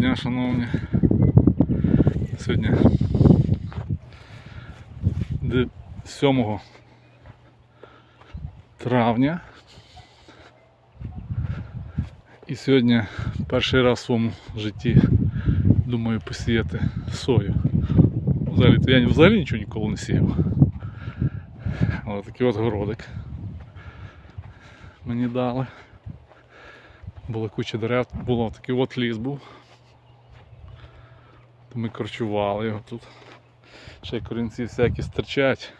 дня, шановні. Сьогодні 7 травня. І сьогодні перший раз в своєму житті думаю посіяти сою. Взагалі, я взагалі нічого ніколи не сіяв. Але такий от городик мені дали. Була куча дерев, було такий от ліс був. Ми корчували його тут. Ще корінці всякі стирчать.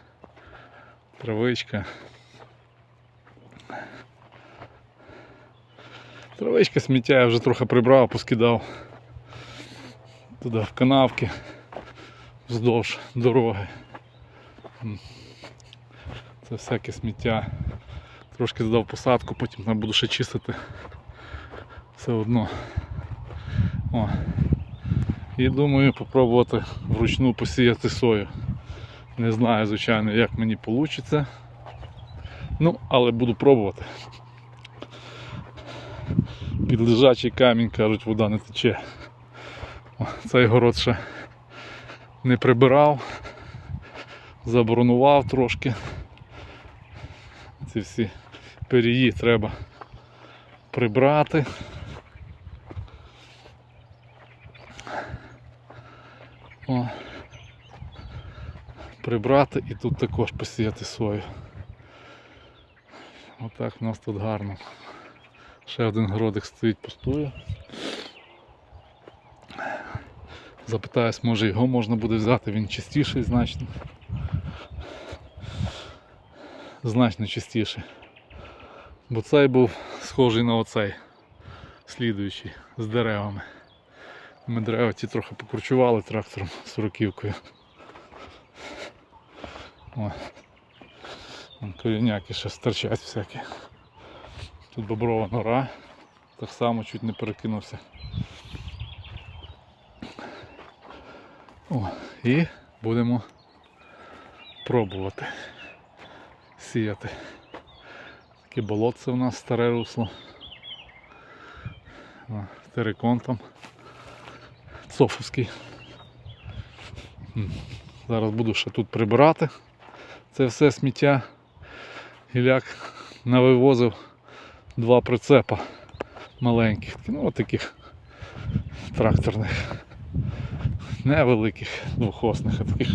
Травичка. Травичка сміття я вже трохи прибрав, поскидав туди в канавки вздовж дороги. Це всяке сміття. Трошки здав посадку, потім там буду ще чистити. Все одно. О. І думаю попробувати вручну посіяти сою. Не знаю, звичайно, як мені вийде. Ну, але буду пробувати. Під лежачий камінь, кажуть, вода не тече. О, Цей город ще не прибирав, заборонував трошки. Ці всі перії треба прибрати. О, прибрати і тут також посіяти сою. Отак в нас тут гарно. Ще один городик стоїть пустує. Запитаюсь, може його можна буде взяти, він чистіший значно. Значно чистіший. Бо цей був схожий на оцей, слідуючий, з деревами. Ми дерева ті трохи покручували трактором сороківкою. Коріняки ще стирчать всякі. Тут боброва нора. Так само чуть не перекинувся. О, і будемо пробувати сіяти. Таке болотце у нас старе русло. О, териконтом. Софовський. Зараз буду ще тут прибирати це все сміття. Гіляк навивозив два прицепа маленьких, ну от таких тракторних, невеликих двохосних, а таких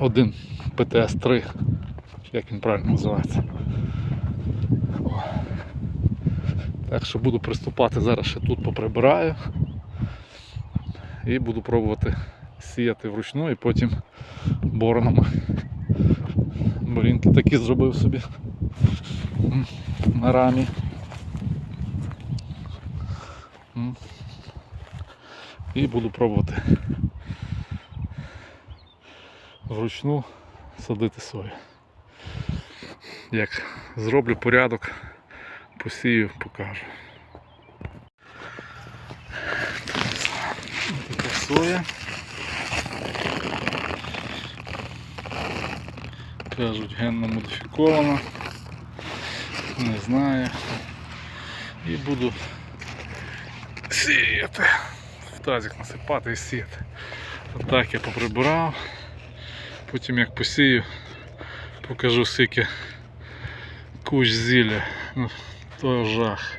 один ПТС-3, як він правильно називається. О. Так що буду приступати зараз ще тут поприбираю і буду пробувати сіяти вручну і потім боронами. Борінки такі зробив собі на рамі. І буду пробувати вручну садити сою. Як зроблю порядок, посію, покажу. Така соя. Кажуть, генно модифікована. Не знаю. І буду сіяти. В тазик насипати і сіяти. Отак я поприбирав. Потім як посію, покажу скільки кущ зілля. То жах.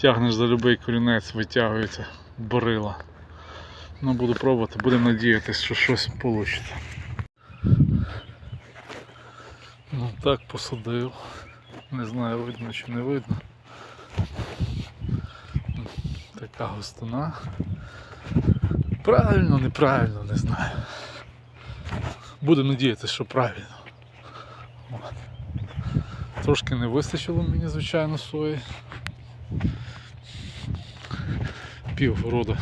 Тягнеш за будь-який корінець, витягується борила. Ну буду пробувати, будемо надіятися, що щось вийде. Ну так посадив. Не знаю, видно чи не видно. Така густина. Правильно, неправильно, не знаю. Будемо надіятися, що правильно. От. Трошки не вистачило мені, звичайно, сої. Пів города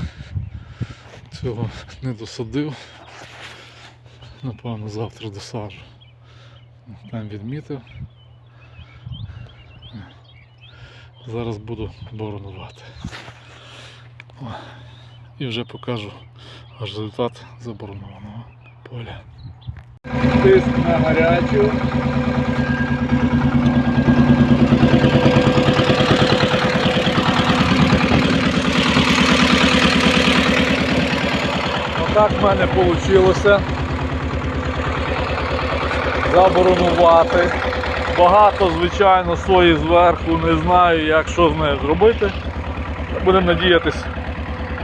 цього не досадив. Напевно, завтра досаджу. Там відмітив. Зараз буду боронувати. І вже покажу аж результат заборонованого поля тиск на гарячу. Так в мене вийшло заборонувати. Багато, звичайно, сої зверху, не знаю, як що з нею зробити. Будемо надіятись,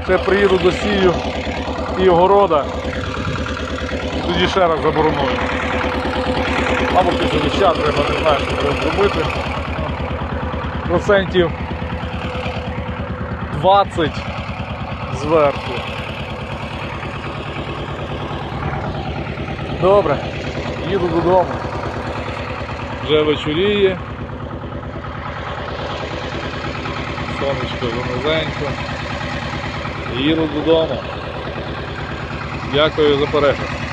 ще приїду до сію і огорода. Тоді ще раз забороную. Або після доща треба, не знаю, що треба зробити. Процентів 20 зверху. Добре, їду додому. Вже вечоріє. Сонечко занизенько. Їду додому. Дякую за перегляд.